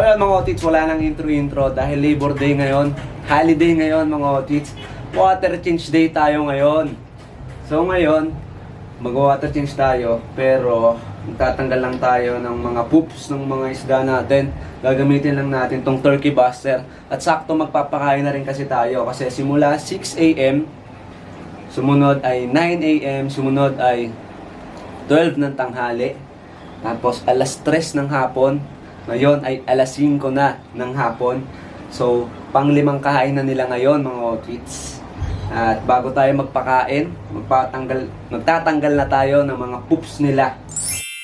yun mga otits, wala nang intro-intro dahil Labor Day ngayon. Holiday ngayon mga otits. Water change day tayo ngayon. So ngayon, mag-water change tayo pero tatanggal lang tayo ng mga poops ng mga isda natin. Gagamitin lang natin tong turkey buster. At sakto magpapakain na rin kasi tayo kasi simula 6 a.m. Sumunod ay 9 a.m. Sumunod ay 12 ng tanghali. Tapos alas 3 ng hapon. Ngayon ay alas 5 na ng hapon. So, panglimang kahain na nila ngayon mga outfits. At bago tayo magpakain, magpatanggal, magtatanggal na tayo ng mga poops nila.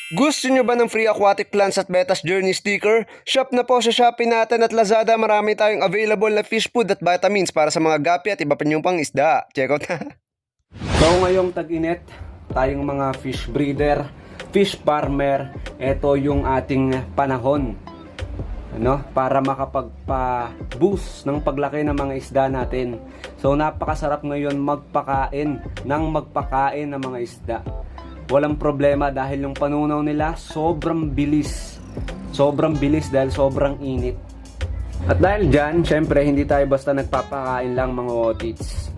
Gusto nyo ba ng free aquatic plants at Betas Journey sticker? Shop na po sa Shopee natin at Lazada. Marami tayong available na fish food at vitamins para sa mga gapi at iba pa nyong pang isda. Check out na. So ngayong tag-init, tayong mga fish breeder, fish farmer, ito yung ating panahon. Ano, para makapagpa-boost ng paglaki ng mga isda natin. So napakasarap ngayon magpakain ng magpakain ng mga isda. Walang problema dahil yung panunaw nila sobrang bilis. Sobrang bilis dahil sobrang init. At dahil dyan, syempre hindi tayo basta nagpapakain lang mga otits.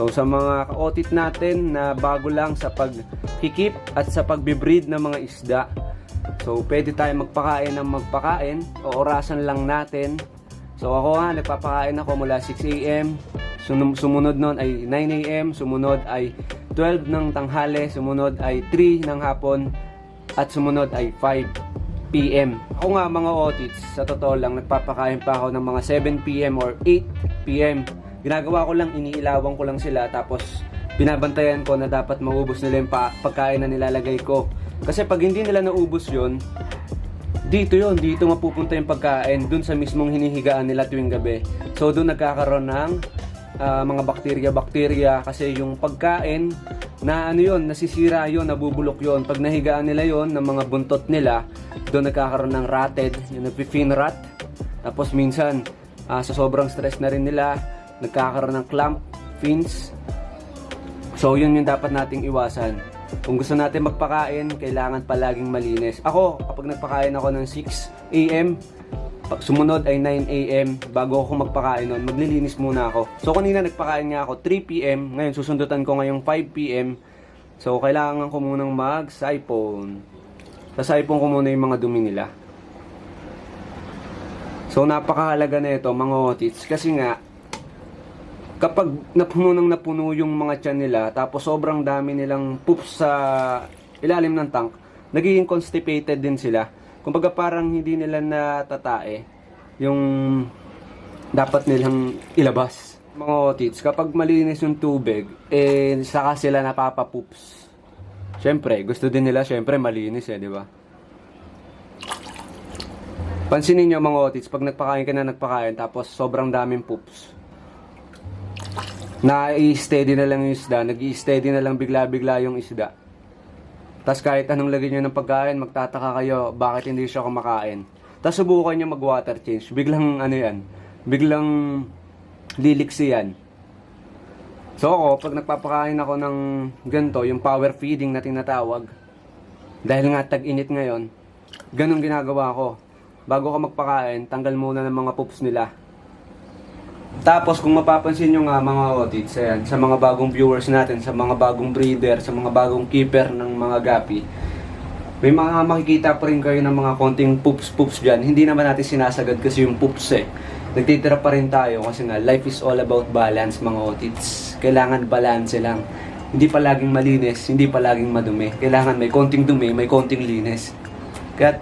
So sa mga ka-otit natin na bago lang sa pagkikip at sa pagbibreed ng mga isda, so pwede tayo magpakain ng magpakain o orasan lang natin. So ako nga, nagpapakain ako mula 6 a.m. Sunum- sumunod nun ay 9 a.m. Sumunod ay 12 ng tanghali. Sumunod ay 3 ng hapon. At sumunod ay 5 p.m. Ako nga mga otits, sa totoo lang, nagpapakain pa ako ng mga 7 p.m. or 8 p.m. Ginagawa ko lang, iniilawan ko lang sila tapos binabantayan ko na dapat maubos nila yung pa- pagkain na nilalagay ko. Kasi pag hindi nila naubos yon dito yon dito mapupunta yung pagkain dun sa mismong hinihigaan nila tuwing gabi. So doon nagkakaroon ng ah, mga bakterya-bakterya kasi yung pagkain na ano yon nasisira yon nabubulok yon Pag nahigaan nila yon ng mga buntot nila, doon nagkakaroon ng rotted, yung nagpi-fin rot. Tapos minsan, ah, sa sobrang stress na rin nila, nagkakaroon ng clamp, fins. So yun yung dapat nating iwasan. Kung gusto natin magpakain, kailangan palaging malinis. Ako, kapag nagpakain ako ng 6 a.m., pag sumunod ay 9 a.m. bago ako magpakain nun, maglilinis muna ako. So kanina nagpakain nga ako 3 p.m. Ngayon susundutan ko ngayong 5 p.m. So kailangan ko munang mag-siphon. Sa siphon ko muna yung mga dumi nila. So napakahalaga na ito mga otits kasi nga kapag napuno ng napuno yung mga tiyan nila tapos sobrang dami nilang poops sa ilalim ng tank, nagiging constipated din sila. Kumbaga parang hindi nila natatae yung dapat nilang ilabas. Mga otits, kapag malinis yung tubig, eh saka sila napapapoops. Siyempre, gusto din nila siyempre malinis eh, di ba? Pansinin nyo mga otits, pag nagpakain ka na nagpakain tapos sobrang daming poops. Na-steady na lang yung isda, nag steady na lang bigla-bigla yung isda. Tapos kahit anong lagyan nyo ng pagkain, magtataka kayo bakit hindi siya kumakain. Tapos subukan nyo mag-water change, biglang ano yan, biglang liliksi yan. So ako, pag nagpapakain ako ng ganito, yung power feeding na tinatawag, dahil nga tag-init ngayon, ganun ginagawa ko. Bago ka magpakain, tanggal muna ng mga poops nila. Tapos kung mapapansin nyo nga mga audits, ayan, sa mga bagong viewers natin, sa mga bagong breeder, sa mga bagong keeper ng mga gapi, may mga makikita pa rin kayo ng mga konting poops-poops dyan. Hindi naman natin sinasagad kasi yung poops eh. Nagtitira pa rin tayo kasi nga life is all about balance mga audits. Kailangan balance lang. Hindi palaging malinis, hindi palaging madumi. Kailangan may konting dumi, may konting linis. Kaya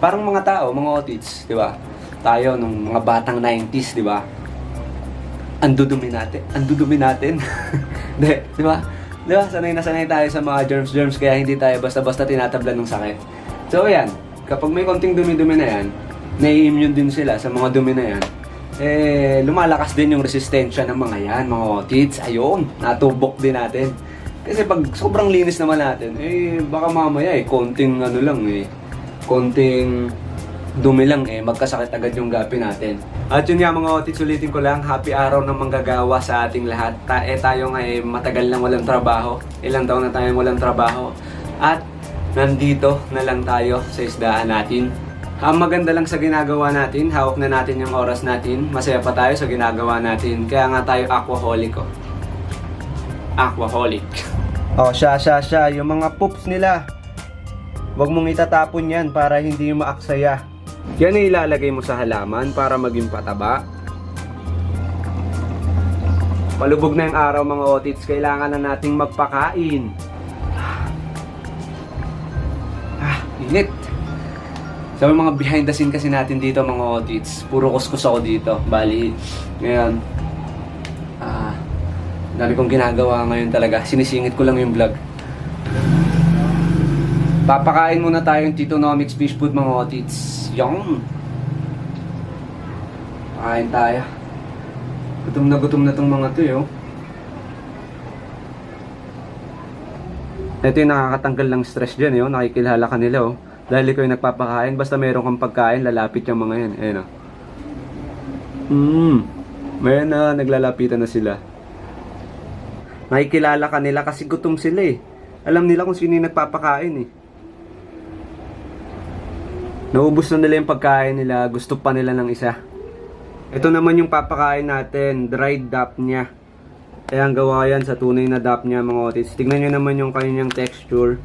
parang mga tao, mga audits, di ba? Tayo nung mga batang 90s, di ba? Andudumi natin. Andudumi natin. Di, di ba? Di ba? Sanay na sanay tayo sa mga germs-germs kaya hindi tayo basta-basta tinatablan ng sakit. So, ayan. Kapag may konting dumi-dumi na yan, nai-immune din sila sa mga dumi na yan. Eh, lumalakas din yung resistensya ng mga yan, mga otits. Ayun, natubok din natin. Kasi pag sobrang linis naman natin, eh, baka mamaya eh, konting ano lang eh, konting dumi lang eh, magkasakit agad yung gapi natin. At yun nga mga otits, ulitin ko lang, happy araw ng manggagawa sa ating lahat. Ta eh tayo nga eh, matagal nang walang trabaho. Ilang taon na tayo walang trabaho. At nandito na lang tayo sa isdaan natin. Ang maganda lang sa ginagawa natin, hawak na natin yung oras natin, masaya pa tayo sa ginagawa natin. Kaya nga tayo aquaholic oh. Aquaholic. Oh, siya, siya, siya. Yung mga poops nila. Huwag mong itatapon yan para hindi maaksaya. Yan ay ilalagay mo sa halaman para maging pataba. Malubog na yung araw mga otits. Kailangan na nating magpakain. Ah, init. Sa mga behind the scene kasi natin dito mga otits, puro kuskus ako dito. Bali, ngayon, ah, dami kong ginagawa ngayon talaga. Sinisingit ko lang yung vlog. Papakain muna tayo yung Titonomics Fish Food mga otits. Yung. Pakain tayo. Gutom na gutom na tong mga to eh, oh. Ito yung nakakatanggal ng stress dyan, eh, oh. nakikilala ka nila. Oh. Dahil ikaw yung nagpapakain, basta meron kang pagkain, lalapit yung mga yan. Ayan, oh. Hmm. May na, naglalapitan na sila. Nakikilala ka nila kasi gutom sila eh. Alam nila kung sino yung nagpapakain eh. Naubos na nila yung pagkain nila, gusto pa nila ng isa. Ito naman yung papakain natin, dried niya. Kaya ang gawa yan sa tunay na niya mga otis. Tignan nyo naman yung kanyang texture.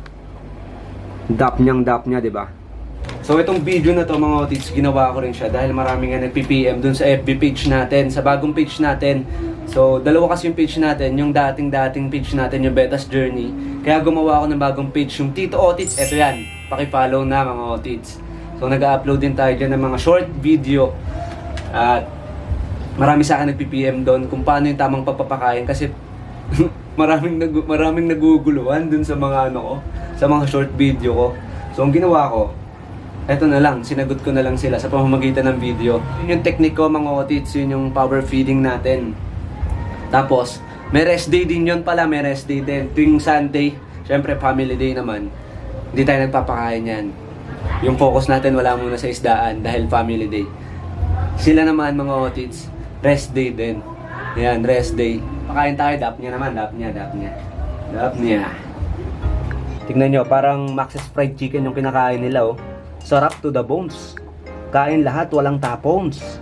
Dapnyang niya, di ba? So itong video na to mga otis, ginawa ko rin siya dahil marami nga nag-PPM dun sa FB page natin, sa bagong page natin. So dalawa kasi yung page natin, yung dating-dating page natin, yung Betas Journey. Kaya gumawa ako ng bagong page, yung Tito Otits, eto yan. Paki-follow na mga otits. So nag-upload din tayo dyan ng mga short video. At marami sa akin nag-PPM doon kung paano yung tamang pagpapakain kasi maraming nag maraming naguguluhan dun sa mga ano ko, sa mga short video ko. So ang ginawa ko, eto na lang, sinagot ko na lang sila sa pamamagitan ng video. Yun yung technique ko mga otits, yun yung power feeding natin. Tapos, may rest day din yun pala, may rest day din. Tuwing Sunday, syempre family day naman, hindi tayo nagpapakain yan. Yung focus natin wala muna sa isdaan dahil family day. Sila naman mga otits, rest day din. Yan, rest day. Pakain tayo, dap niya naman, dap niya, dap niya. Dap niya. Tingnan nyo, parang Max's Fried Chicken yung kinakain nila, oh. Sarap to the bones. Kain lahat, walang tapons.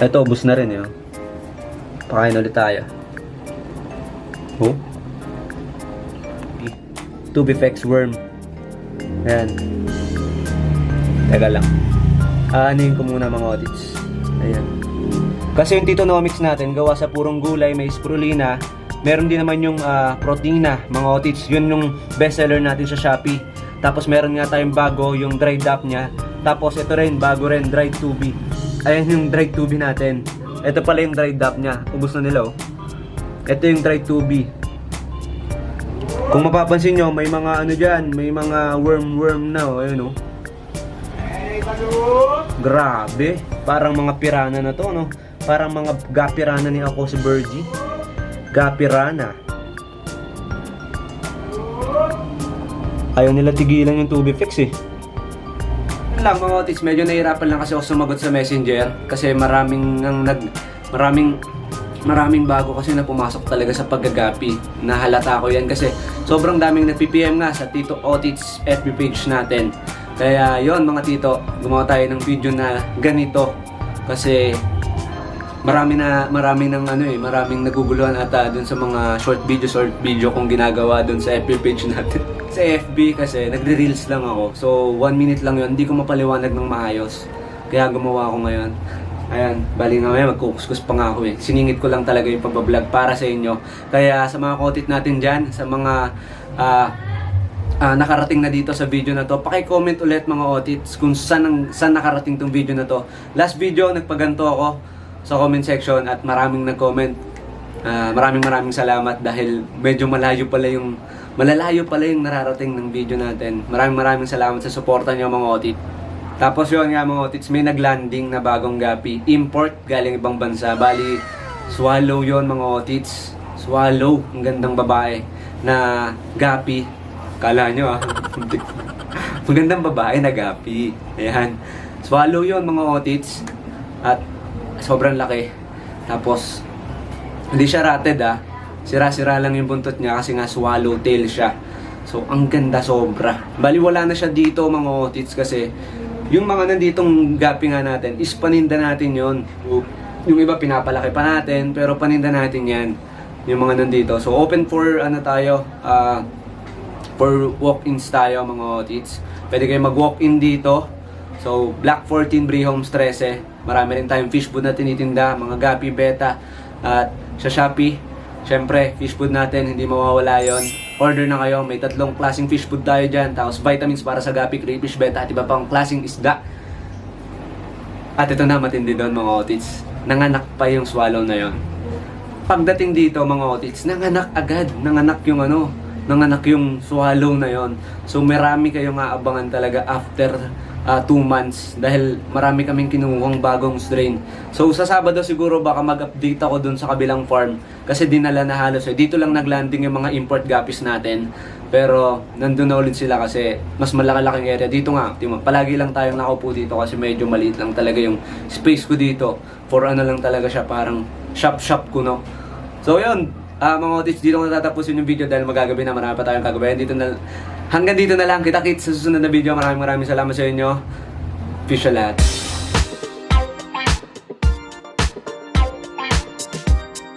Ito, ubus na rin, eh, oh. Pakain ulit tayo. Oh. Tubifex worm. Ayan. Teka lang. Aanin ko muna mga audits. Ayan. Kasi yung Titonomics natin, gawa sa purong gulay, may spirulina. Meron din naman yung ah, protina, mga audits. Yun yung bestseller natin sa Shopee. Tapos meron nga tayong bago, yung dried up niya. Tapos ito rin, bago rin, dried tubi. Ayan yung dried tubi natin. Ito pala yung dried up niya. Ubus na nila oh. Ito yung dried tubi. Kung mapapansin nyo, may mga ano dyan, may mga worm-worm na oh. Ayun oh. Grabe. Parang mga pirana na to, no? Parang mga gapirana ni ako si Bergie. Gapirana. Ayaw nila tigilan yung Tubifix eh. Yun lang mga otis, medyo nahirapan lang kasi ako sumagot sa messenger kasi maraming nang nag maraming maraming bago kasi na pumasok talaga sa paggagapi. Nahalata ko yan kasi sobrang daming nag-PPM nga sa Tito Otits FB page natin. Kaya yon mga tito, gumawa tayo ng video na ganito kasi marami na marami ng ano eh, maraming naguguluhan ata dun sa mga short video short video kong ginagawa dun sa FB page natin. sa FB kasi nagre-reels lang ako. So, one minute lang yon hindi ko mapaliwanag ng maayos. Kaya gumawa ako ngayon. Ayan, bali nga ngayon, magkukuskus pa nga ako eh. Siningit ko lang talaga yung pagbablog para sa inyo. Kaya sa mga kotit natin dyan, sa mga ah, ah, nakarating na dito sa video na to, paki-comment ulit mga otits kung saan, ang, saan nakarating tong video na to. Last video, nagpaganto ako sa comment section at maraming nag-comment. Ah, maraming maraming salamat dahil medyo malayo pala yung malalayo pala yung nararating ng video natin. Maraming maraming salamat sa suporta niyo mga otit. Tapos yun nga mga otits, may naglanding na bagong gapi. Import galing ibang bansa. Bali, swallow yon mga otits. Swallow, ang gandang babae na gapi. Kala nyo ah. Magandang babae na gapi. Ayan. Swallow yon mga otits. At sobrang laki. Tapos, hindi siya rated ah. Sira-sira lang yung buntot niya kasi nga swallowtail siya. So, ang ganda sobra. Bali, wala na siya dito mga otits kasi yung mga nanditong gapi nga natin, is paninda natin yon Yung iba pinapalaki pa natin, pero paninda natin yan. Yung mga nandito. So open for ano tayo, ah, for walk-ins tayo mga otits. Pwede kayo mag-walk-in dito. So, Black 14, Brie Homes 13. Marami rin tayong fish food na tinitinda, mga gapi, beta. At sa Shopee, syempre, fish food natin, hindi mawawala yon. Order na kayo, may tatlong klaseng fish food tayo dyan. Tapos vitamins para sa gapi, crayfish, beta, at iba pang klaseng isda. At ito na, matindi doon mga otits. Nanganak pa yung swallow na yon. Pagdating dito mga otits, nanganak agad. Nanganak yung ano, nanganak yung swallow na yon. So marami kayong aabangan talaga after 2 months dahil marami kaming kinukuhang bagong strain. So sa Sabado siguro baka mag-update ako dun sa kabilang farm kasi dinala na halos eh. Dito lang naglanding yung mga import guppies natin. Pero nandun na ulit sila kasi mas malaki-laking area. Dito nga, timo, palagi lang tayong nakaupo dito kasi medyo maliit lang talaga yung space ko dito. For ano lang talaga siya, parang shop-shop ko, no? So yun, ah mga otits, dito ko natatapusin yung video dahil magagabi na marami pa tayong kagabayan. Dito na, hanggang dito na lang, kita-kits sa susunod na video. Maraming maraming salamat sa inyo. Fish lahat.